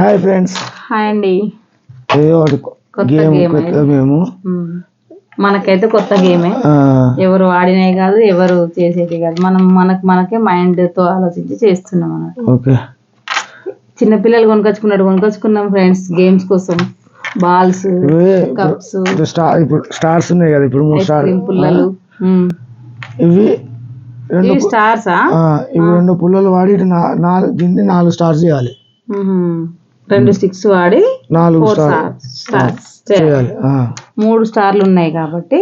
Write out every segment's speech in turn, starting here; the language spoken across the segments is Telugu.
Hi friends. హాయ్ అండి. గేమ్ కొత్త. మేము. మనకైతే కొత్త గేమే. ఎవరు ఆడినవి కాదు ఎవరు చేసేది కాదు. మనం మనకు మనకే మైండ్తో ఆలోచించి చేస్తున్నాం అన్నట్టు ఓకే. చిన్నపిల్లలు కొనుకొచ్చుకున్నట్టు కొనుకొచ్చుకున్నాం ఫ్రెండ్స్ గేమ్స్ కోసం. Balls cups. ఇప్పుడు స్టార్ ఇప్పుడు స్టార్స్ ఉన్నాయి కదా ఇప్పుడు మూడు స్టార్. పుల్లలు. ఇవి రెండు స్టార్సా? ఇవి రెండు పుల్లలు వాడి నాలుగు దీన్ని నాలుగు స్టార్స్ చేయాలి. రెండు స్టిక్స్ వాడి నాలుగు చేయాలి. మూడు స్టార్లు ఉన్నాయి కాబట్టి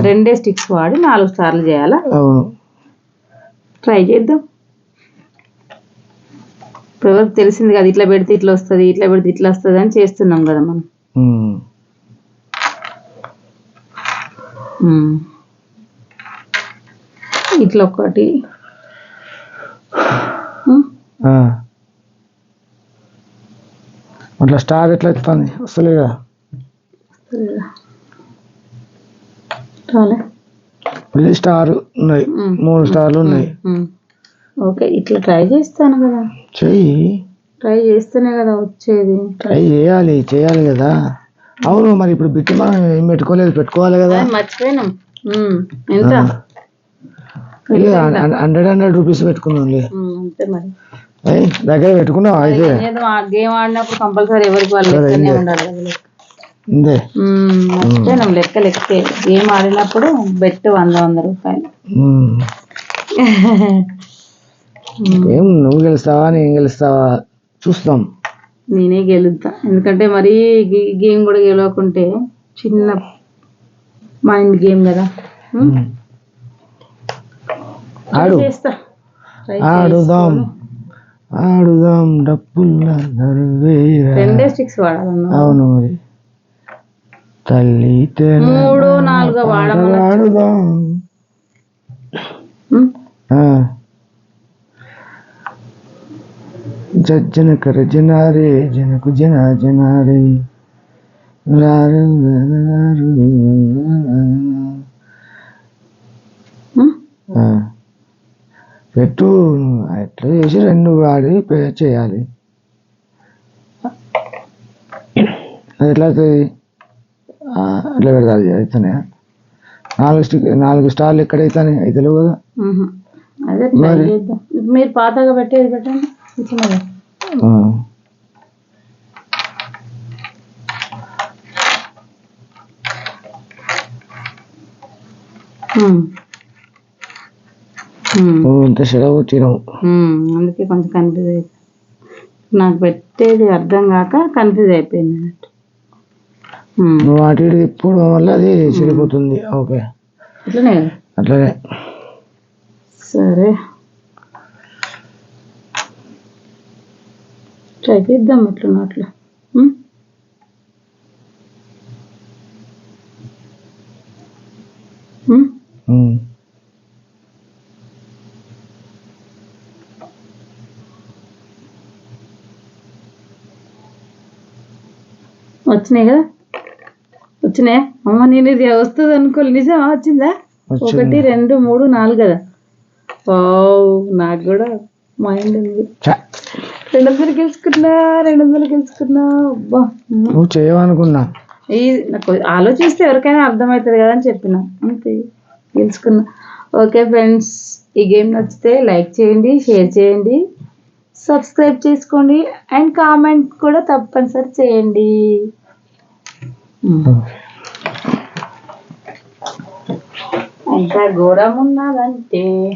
రెండే స్టిక్స్ వాడి నాలుగు స్టార్లు చేయాలా? అవును. ట్రై చేద్దాం. ఇప్పుడు ఎవరికి తెలిసింది కదా ఇట్లా పెడితే ఇట్లా వస్తుంది ఇట్లా పెడితే ఇట్లా వస్తుంది అని చేస్తున్నాం కదా మనం. ఇట్లా ఒకటి మ్మ్. ఆ. అట్లా స్టార్ ఎట్లా ఎత్తుతుంది వస్తలే కదా ఇది స్టార్ ఉన్నాయి. మూడు స్టార్లు ఉన్నాయి. ఓకే ఇట్లా ట్రై చేస్తాను కదా. చెయ్యి. ట్రై చేస్తేనే కదా వచ్చేది. ట్రై చేయాలి చేయాలి కదా. అవును మరి ఇప్పుడు బిట్టి మనం ఏం పెట్టుకోలేదు పెట్టుకోవాలి కదా. మర్చిపోయినాం. ఎంత? హండ్రెడ్ హండ్రెడ్ రూపీస్ పెట్టుకుందాంలే. మ్మ్. అంతే మరి. దగ్గర పెట్టుకున్నావు అయితే? గేమ్ ఆడినప్పుడు కంపల్సరీ ఎవరికి వాళ్ళు ఉండాలి లెక్క. మర్చిపోయినాం లెక్క లెక్కే. గేమ్ ఆడినప్పుడు బెట్ వంద వంద రూపాయలు. ఏం నువ్వు గెలుస్తావా నేను గెలుస్తావా? చూస్తాం. నేనే గెలుద్దా? ఎందుకంటే మరీ గేమ్ కూడా గెలవకుంటే చిన్న మైండ్ గేమ్ కదా. ఆడు. చేస్తా. ఆడుదాం ఆడుదాం. రెండే స్టిక్స్ అవును మరి తల్లి తెల మూడు నాలుగు ఆడుదాం. జజ్జన కర జనారే జనకు జన జనారే రారు రారు. మ్మ్. ఆ. పెట్టు ఎట్లా చేసి రెండు వాడి పే చేయాలి. ఎట్లా అవుతుంది ఎట్లా పెడతాది అవుతానే నాలుగు స్టిక్ నాలుగు స్టార్లు ఎక్కడ అవుతాయి అవుతలేవు కదా మరి? పాతగా పెట్టేది పెట్టండి. ఇట్లా ఇంత సెలవు తినవు. అందుకే కొంచెం కన్ఫ్యూజ్ అయిపోయింది నాకు పెట్టేది అర్థం కాక కన్ఫ్యూజ్ అయిపోయింది అన్నట్టు. ఇటు తిప్పడం వల్ల అది చెడిపోతుంది. ఓకే. ఇట్లనే కదా? అట్లనే. సరే. ట్రై చేద్దాం ఎట్లున్నా అట్లా మ్మ్? మ్మ్? ఉమ్. వచ్చినాయి కదా? వచ్చినాయా? అమ్మ నేను ఇది వస్తుంది అనుకోలే. నిజమా? వచ్చిందా. ఒకటి రెండు మూడు నాలుగు కదా? వావ్ నాకు కూడా మైండ్ ఉంది. రెండు వందలు గెలుచుకున్నా రెండు వందలు గెలుచుకున్నా. అబ్బా. నువ్వు చేయవనుకున్నా. ఈ నాకు ఆలోచిస్తే ఎవరికైనా అర్థమవుతుంది కదా అని చెప్పిన. అంతే గెలుచుకున్నా. Okay friends. ఈ గేమ్ నచ్చితే లైక్ చేయండి షేర్ చేయండి. సబ్స్క్రైబ్ చేసుకోండి అండ్ కామెంట్ కూడా తప్పనిసరి చేయండి. ఇంకా ఘోరం ఉన్నదంటే.